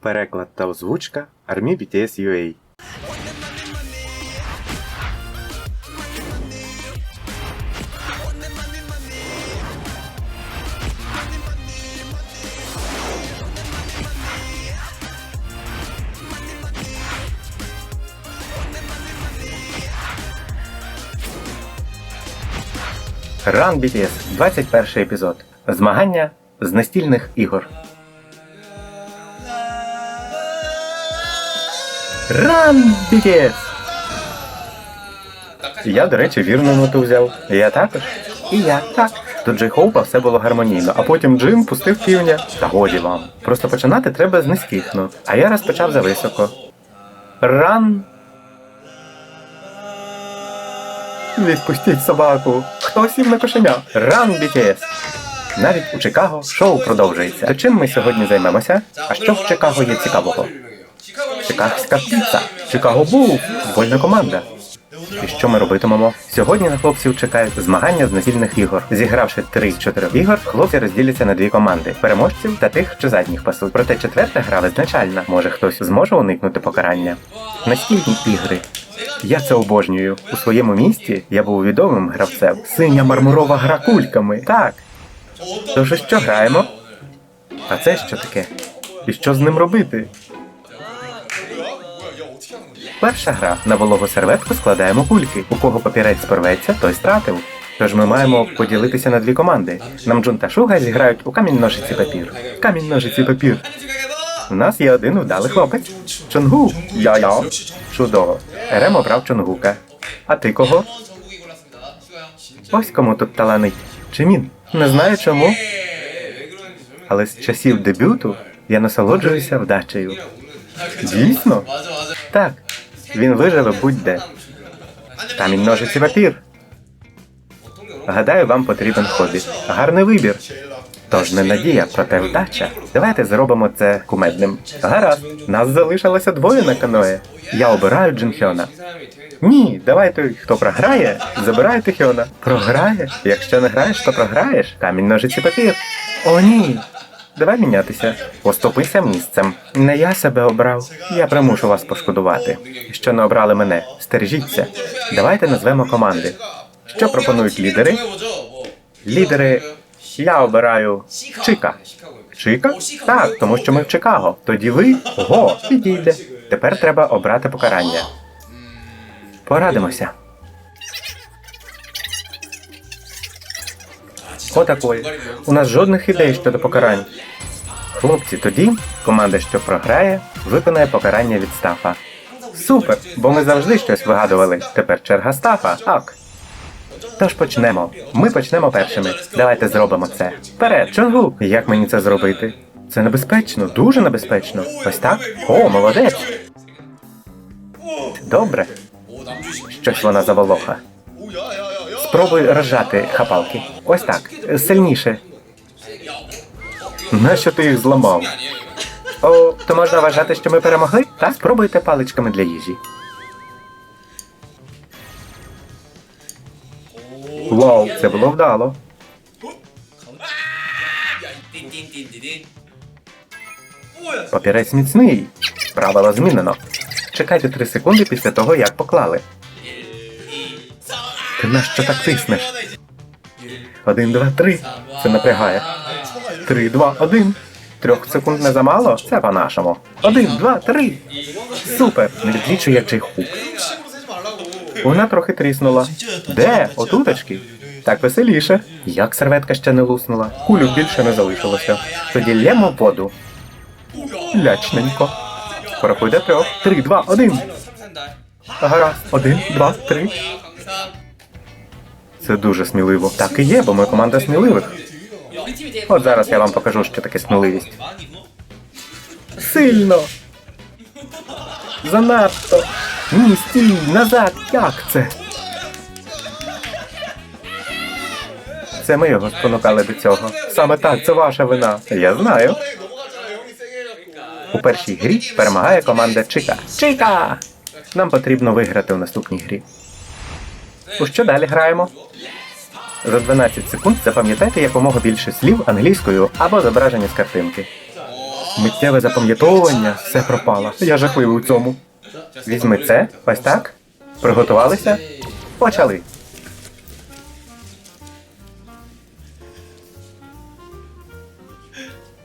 Переклад та озвучка Армі BTS UA. Run BTS, 21 епізод. Змагання з настільних ігор. Run BTS! Я, до речі, вірну ноту взяв. Я також. І я так. До Джей Хоупа все було гармонійно, а потім Джин пустив півня. Та годі вам. Просто починати треба з низьких нот. А я розпочав за високо. Ран. Відпустіть собаку. Хто сів на кошеня? Ран BTS. Навіть у Чикаго шоу продовжується. То чим ми сьогодні займемося? А що в Чикаго є цікавого? Чикагська піца. Чикаго Булл. Футбольна команда. І що ми робитимемо? Сьогодні на хлопців чекають змагання з настільних ігор. Зігравши три з чотирьох ігор, хлопці розділяться на дві команди: переможців та тих, що задніх пасуть. Проте четверта гра визначальна. Може хтось зможе уникнути покарання. Настільні ігри. Я це обожнюю. У своєму місті я був відомим гравцем. Синя мармурова гра кульками. Так. Тож що граємо? А це що таке? І що з ним робити? Перша гра на вологу серветку складаємо кульки. У кого папірець порветься, той стратив. Тож ми маємо поділитися на дві команди. Намджун та Шуга зіграють у камінь ножиці папір. Камінь ножиці папір. У нас є один вдалий хлопець. Чонгу. Я-я. Чудово. Ерем обрав Чонгука. А ти кого? Ось кому тут таланить. Чимін. Не знаю чому. Але з часів дебюту я насолоджуюся вдачею. Дійсно? Так. Він виживе будь-де. Камінь ножиці папір. Гадаю, вам потрібен хобі. Гарний вибір. Тож не надія, проте вдача. Давайте зробимо це кумедним. Гаразд, нас залишилося двоє на каное. Я обираю Джинхьона. Ні, давай той, хто програє, забирає Тихьона. Програє? Якщо не граєш, то програєш. Камінь ножиці папір. О, ні. Давай мінятися. Поступися місцем. Не я себе обрав. Я примушу вас пошкодувати. Що не обрали мене. Стережіться. Давайте назвемо команди. Що пропонують лідери? Лідери. Я обираю Чика. Чика? Так, тому що ми в Чикаго. Тоді ви ого, підійде. Тепер треба обрати покарання. Порадимося. Отакої. У нас жодних ідей щодо покарань. Хлопці, тоді команда, що програє, виконає покарання від Стафа. Супер! Бо ми завжди щось вигадували. Тепер черга Стафа. Так. Тож почнемо. Ми почнемо першими. Давайте зробимо це. Вперед, Чонгу! Як мені це зробити? Це небезпечно, дуже небезпечно. Ось так? О, молодець! Добре. Щось вона заволоха. Спробуй розжати хапалки. Ось так. Сильніше. Нащо ти їх зламав? О, то можна вважати, що ми перемогли? Так, спробуйте паличками для їжі. Вау, це було вдало. Папірець міцний. Правило змінено. Чекайте три секунди після того, як поклали. Ти на що так тиснеш? Один, два, три. Це напрягає. Три, два, один. Трьох секунд не замало? Це по-нашому. Один, два, три. Супер. Не відлічу, як чий хук. Вона трохи тріснула. Де? Отуточки? Так веселіше. Як серветка ще не луснула. Кулю більше не залишилося. Тоді лємо воду. Лячненько. Порахуй трьох. Три, два, один. Гаразд. Один, два, три. Це дуже сміливо. Так і є, бо ми команда сміливих. От зараз я вам покажу, що таке сміливість. Сильно. Занадто. Ні, стій, назад. Як це? Це ми його спонукали до цього. Саме так, це ваша вина. Я знаю. У першій грі перемагає команда Чика. Чика! Нам потрібно виграти у наступній грі. У що далі граємо? За 12 секунд запам'ятайте якомога більше слів англійською або зображення з картинки. Миттєве запам'ятовування, все пропало. Я жахливий у цьому. Візьми це, ось так. Приготувалися? Почали.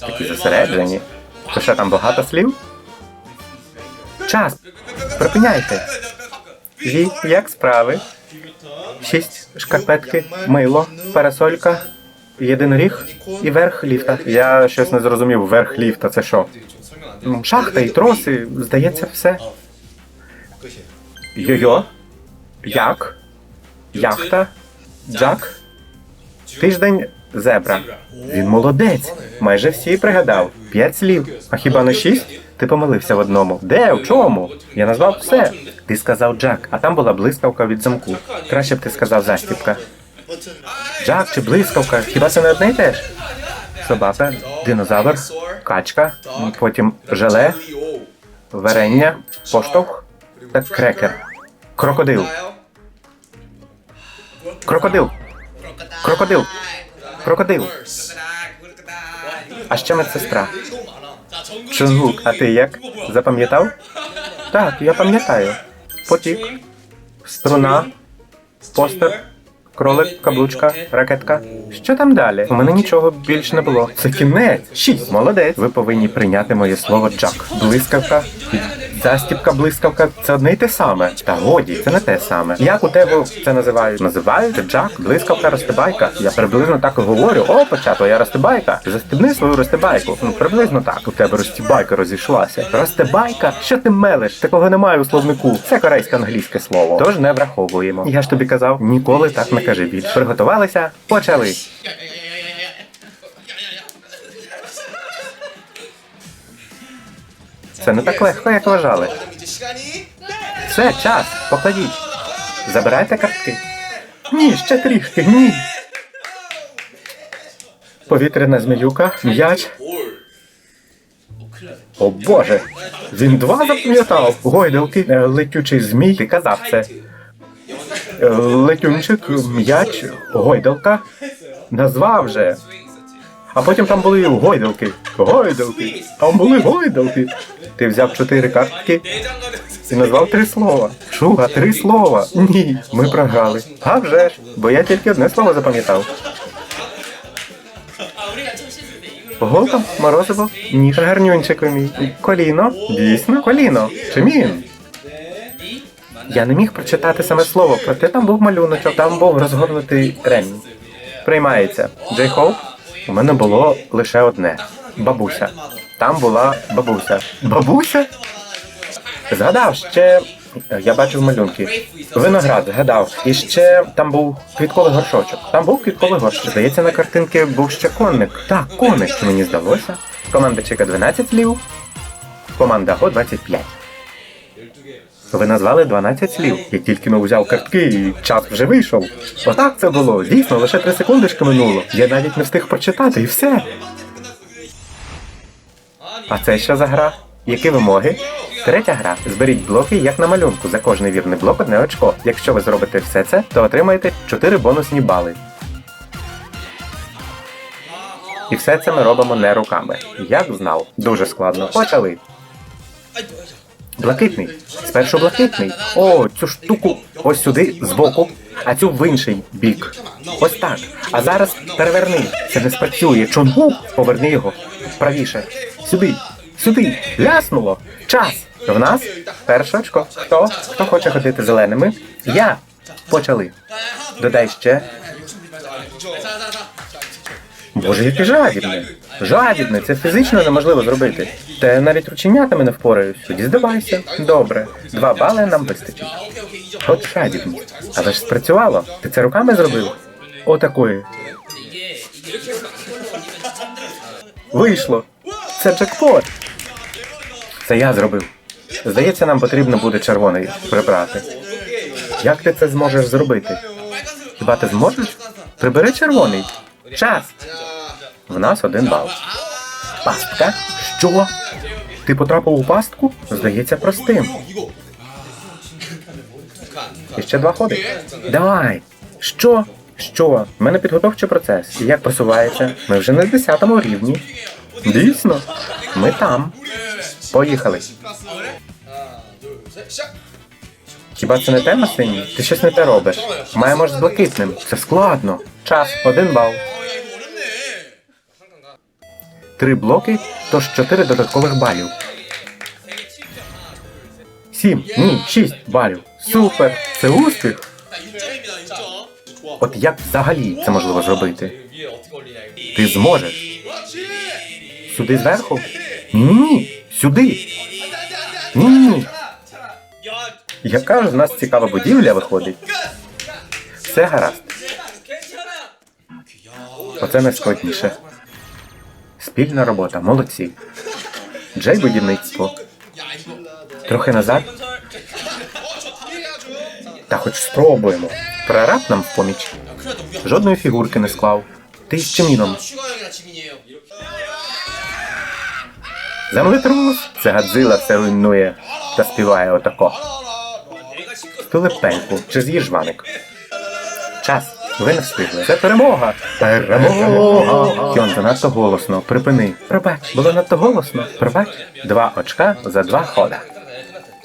Такі зосереджені. То що там багато слів? Час. Припиняйте. Ві, як справи? Шість шкарпетки, мило, парасолька, єдиноріг і верх ліфта. Я щось не зрозумів, верх ліфта це що? Ну, Шахта і троси, здається, все. Йо-йо? Як? Яхта? Джак? Тиждень зебра. Він молодець. Майже всі пригадав. П'ять слів. А хіба не шість? Ти помилився в одному. Де? В чому? Я назвав все. Ти сказав Джак, а там була блискавка від замку. Краще б ти сказав застіпка. Джак чи блискавка? Хіба це не одне й те ж? Собака, динозавр, качка, потім желе, варення, поштовх та крекер. Крокодил. Крокодил. Крокодил. Крокодил. А ще медсестра. Чунгук, а ти як? Запам'ятав? Так, я пам'ятаю. Потік, струна, постер, кролик, каблучка, ракетка. Що там далі? У мене нічого більш не було. Це кінець. Шість. Молодець. Ви повинні прийняти моє слово Джак. Блискавка. Застіпка, блискавка це одне й те саме. Та годі, це не те саме. Як у тебе це називають? Називають Джак, блискавка, розтибайка. Я приблизно так і говорю. О, почато, я розтибайка. Застебни свою розтибайку. Ну, приблизно так. У тебе розтібайка розійшлася. Розтибайка? Що ти мелиш? Такого немає у словнику. Це корейське англійське слово. Тож не враховуємо. Я ж тобі казав, ніколи так не кажи більше. Приготувалися? Почали. Це не так легко, як вважали. Все, час, покладіть. Забирайте картки. Ні, ще трішки, ні. Повітряна зміюка, м'яч. О боже! Він два запам'ятав. Гойдалки, е, летючий змій, ти казав це. Летючик, м'яч, гойдалка. Назвав же. А потім там були гойдалки. Гойдалки. Там були гойдалки. Ти взяв чотири картки і назвав три слова. Шуга, три слова. Ні, ми програли. А вже ж, бо я тільки одне слово запам'ятав. Голка, морозиво, ніж гарнюнчику мій. Коліно, дійсно, коліно. Чимін? Я не міг прочитати саме слово, проте там був малюночок, там був розгорнутий ремінь. Приймається. Джей Хоуп, у мене було лише одне. Бабуся. Там була бабуся. Бабуся? Згадав ще. Я бачив малюнки. Виноград, згадав. І ще там був квітковий горшочок. Там був квітковий горшочок. Здається, на картинки був ще конник. Так, коник, мені здалося. Команда Чика 12 слів. Команда Го 25. Ви назвали 12 слів. Я тільки не взяв картки і час вже вийшов. Отак це було. Дійсно, лише 3 секундочки минуло. Я навіть не встиг прочитати і все. А це що за гра? Які вимоги? Третя гра. Зберіть блоки, як на малюнку. За кожний вірний блок одне очко. Якщо ви зробите все це, то отримаєте 4 бонусні бали. І все це ми робимо не руками. Як знав, дуже складно. Почали. Блакитний. Спершу блакитний. О, цю штуку ось сюди, збоку, а цю в інший бік. Ось так. А зараз переверни. Це не спрацює. Чонгу, поверни його. Правіше. Сюди. Сюди. Ляснуло. Час. В нас перше очко. Хто? Хто хоче ходити зеленими? Я. Почали. Додай ще. Боже, яке жадібне. Жадібне, це фізично неможливо зробити. Та навіть рученятами не впораюсь. Тоді здавайся. Добре. Два бали нам вистачить. От жадібність. Але ж спрацювало. Ти це руками зробив? Отакої. Вийшло. Це джекпот. Це я зробив. Здається, нам потрібно буде червоний прибрати. Як ти це зможеш зробити? Хіба ти зможеш? Прибери червоний. Час. В нас один бал. Пастка? Що? Ти потрапив у пастку? Здається, простим. І ще два ходи. Давай. Що? Що? У мене підготовчий процес. І як просувається? Ми вже на 10 рівні. Дійсно, ми там. Поїхали. Хіба це не тема синій? Ти щось не те робиш. Маємо ж з блакитним. Це складно. Час один бал. Три блоки, тож чотири додаткових балів. Сім, ні, шість балів. Супер! Це успіх! От як взагалі це можливо зробити? Ти зможеш. Сюди зверху? Ні, сюди. Ні, ні. Яка ж з нас цікава будівля виходить? Все гаразд. Оце найскладніше. Спільна робота, молодці. Джей будівництво. Трохи назад. Та хоч спробуємо. Прораб нам в поміч. Жодної фігурки не склав. Ти з чиміном. Землетрус. Це гадзила все руйнує та співає отако. Пилипеньку, чи з'їж ваник. Час. Ви не встигли. Це перемога. Перемога. Кьон, занадто голосно. Припини. Пробач, було надто голосно. Пробач. Два очка за два хода.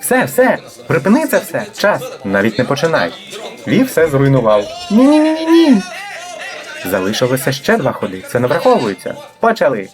Все, все. Припини це все. Час. Навіть не починай. Вів все зруйнував. Ні-ні-ні-ні. Залишилося ще два ходи. Це не враховується. Почали.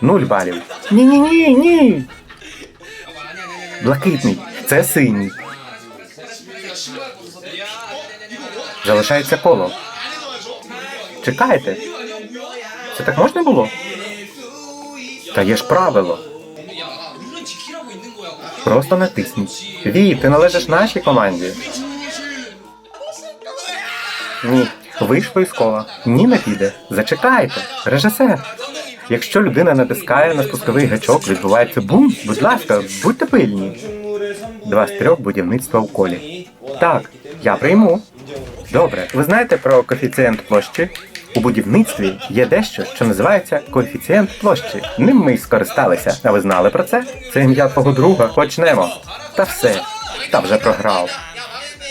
Нуль балів. Ні-ні-ні, ні. Блакитний. Це синій. Залишається коло. Чекайте. Це так можна було? Та є ж правило. Просто натисніть. Ві, ти належиш нашій команді. Ні. Вийшло із кола. Ні, не піде. Зачекайте. Режисер. Якщо людина натискає на спусковий гачок, відбувається бум. Будь ласка, будьте пильні. Два з трьох будівництва у колі. Так, я прийму. Добре, ви знаєте про коефіцієнт площі? У будівництві є дещо, що називається коефіцієнт площі. Ним ми й скористалися. А ви знали про це? Це ім'я твого друга. Почнемо. Та все. Та вже програв.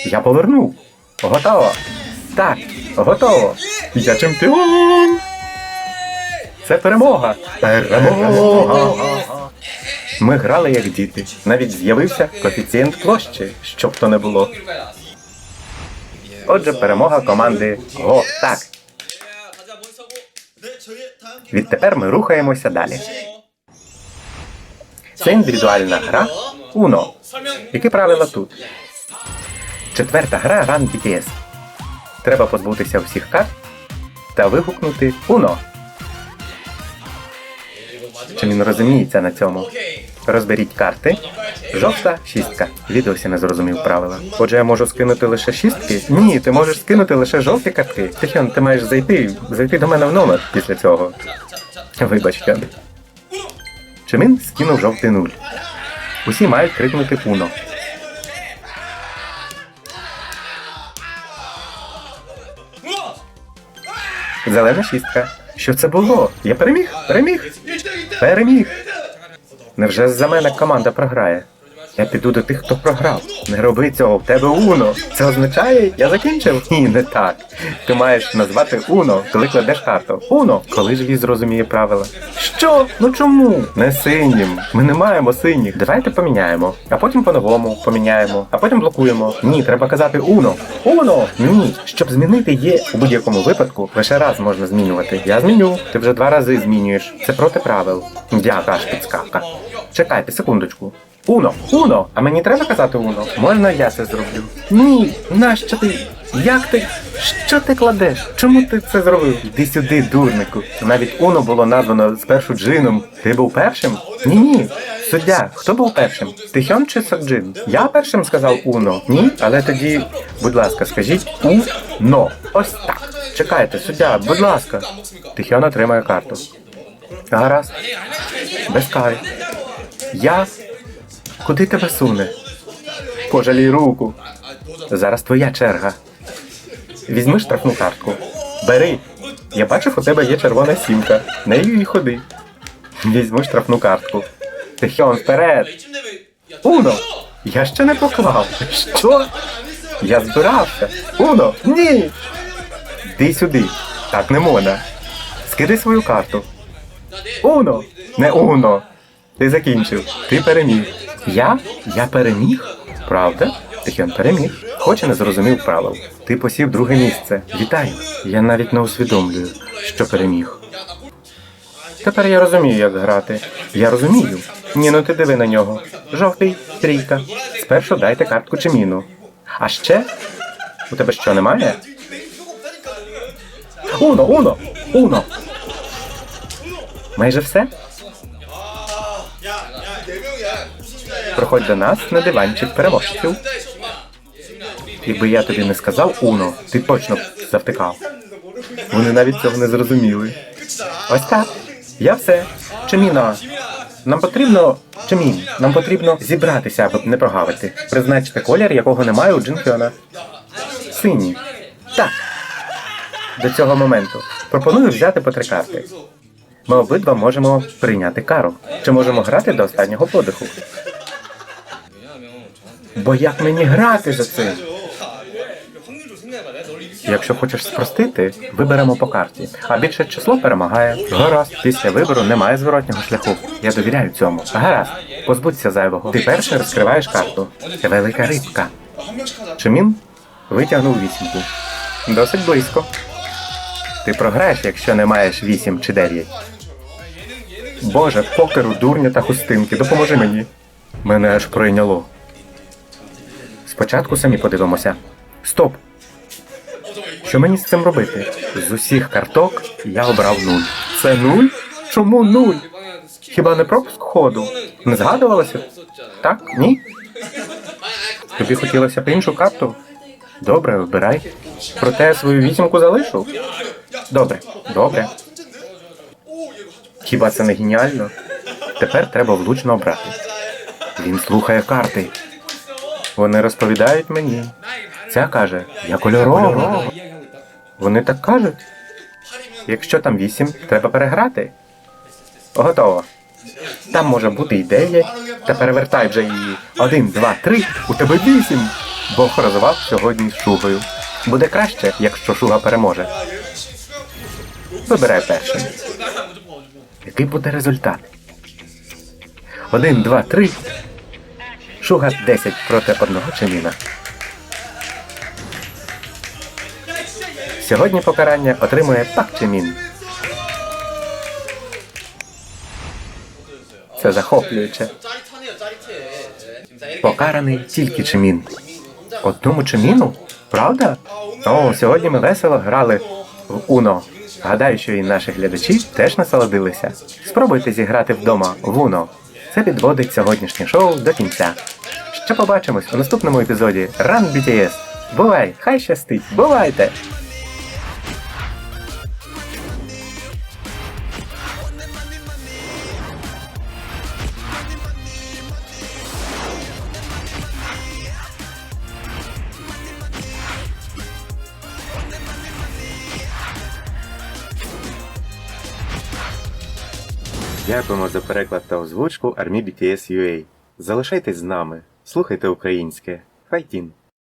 Я повернув. Готово. Так, готово. Я чемпіон. Це перемога. Перемога. Ми грали як діти. Навіть з'явився коефіцієнт площі, щоб то не було. Отже, перемога команди Го. Так. Відтепер ми рухаємося далі. Це індивідуальна гра Уно. Які правила тут? Четверта гра Run BTS. Треба позбутися всіх карт та вигукнути Уно. Чи він розуміється на цьому? Розберіть карти. Жовта шістка. Відосі не зрозумів правила. Отже, я можу скинути лише шістки? Ні, ти можеш скинути лише жовті картки. Тихіон, ти маєш зайти, зайти до мене в номер після цього. Вибачте. Чимін скинув жовтий нуль. Усі мають крикнути пуно. Зелена шістка. Що це було? Я переміг? Переміг? Переміг! Невже за мене команда програє? Я піду до тих, хто програв. Не роби цього, в тебе Уно. Це означає, я закінчив? Ні, не так. Ти маєш назвати Уно, коли кладеш карту. Уно, коли ж він зрозуміє правила. Що? Ну чому? Не синім. Ми не маємо синіх. Давайте поміняємо. А потім по-новому поміняємо. А потім блокуємо. Ні, треба казати Уно. Уно! Ні. Щоб змінити є у будь-якому випадку, лише раз можна змінювати. Я зміню. Ти вже два рази змінюєш. Це проти правил. Дяка аж підскавка. Чекайте секундочку. Уно, Уно, а мені треба казати Уно? Можна я це зроблю? Ні, нащо ти? Як ти? Що ти кладеш? Чому ти це зробив? Іди сюди, дурнику. Навіть Уно було названо спершу джином. Ти був першим? Ні, ні. Суддя, хто був першим? Тихьон чи Сокджин? Я першим сказав Уно. Ні, але тоді, будь ласка, скажіть Уно. Ось так. Чекайте, суддя, будь ласка. Тихьон отримає карту. Гаразд. Без кари. Я. Куди тебе суне? Пожалій руку. Зараз твоя черга. Візьми штрафну картку. Бери. Я бачив, у тебе є червона сімка. Нею і ходи. Візьму штрафну картку. Тихьон, вперед. Уно! Я ще не поклав. Що? Я збирався. Уно! Ні! Йди сюди. Так не можна. Скиди свою карту. Уно! Не уно! Ти закінчив. Ти переміг. Я? Я переміг? Правда? Тихен переміг. Хоч і не зрозумів правил. Ти посів друге місце. Вітаю. Я навіть не усвідомлюю, що переміг. Тепер я розумію, як грати. Я розумію. Ні, ну ти диви на нього. Жовтий, трійка. Спершу дайте картку чи міну. А ще? У тебе що немає? Уно, уно, уно. Майже все? Проходь до нас на диванчик переможців. Якби я тобі не сказав Уно, ти точно б завтикав. Вони навіть цього не зрозуміли. Ось так. Я все. Чиміно. Нам потрібно. Чимін, нам потрібно зібратися, аби не прогавити. Призначити колір, якого немає у Джинхьона. Синій. Так. До цього моменту. Пропоную взяти по три карти. Ми обидва можемо прийняти кару. Чи можемо грати до останнього подиху? Бо як мені грати за це? Якщо хочеш спростити, виберемо по карті, а більше число перемагає. Гаразд, після вибору немає зворотнього шляху. Я довіряю цьому. Гаразд, позбудься зайвого. Ти перший розкриваєш карту. Велика рибка. Чимін витягнув вісімку. Досить близько. Ти програєш, якщо не маєш вісім чи дев'ять. Боже, покеру, дурня та хустинки, допоможи мені. Мене аж пройняло. Спочатку самі подивимося. Стоп! Що мені з цим робити? З усіх карток я обрав нуль. Це нуль? Чому нуль? Хіба не пропуск ходу? Не згадувалося? Так? Ні? Тобі хотілося б іншу карту? Добре, вибирай. Проте свою вісімку залишу. Добре, добре. Хіба це не геніально? Тепер треба влучно обрати. Він слухає карти. Вони розповідають мені. Ця каже, я кольорова. Вони так кажуть. Якщо там вісім, треба переграти. Готово. Там може бути і дев'ять. Та перевертай вже її. Один, два, три. У тебе вісім. Бог розвав сьогодні з шугою. Буде краще, якщо шуга переможе. Вибирай першим. Який буде результат? Один, два, три. Шугас 10 проти одного чаміна. Сьогодні покарання отримує Пак Чемін. Це захоплююче. Покараний тільки Чимін. Одному Чиміну? Правда? О, сьогодні ми весело грали в Уно. Гадаю, що і наші глядачі теж насолодилися. Спробуйте зіграти вдома в Уно. Це підводить сьогоднішнє шоу до кінця. Ще побачимось у наступному епізоді Run BTS. Бувай, хай щастить, бувайте! Дякуємо за переклад та озвучку Армі BTS UA. Залишайтесь з нами, слухайте українське. Файтін!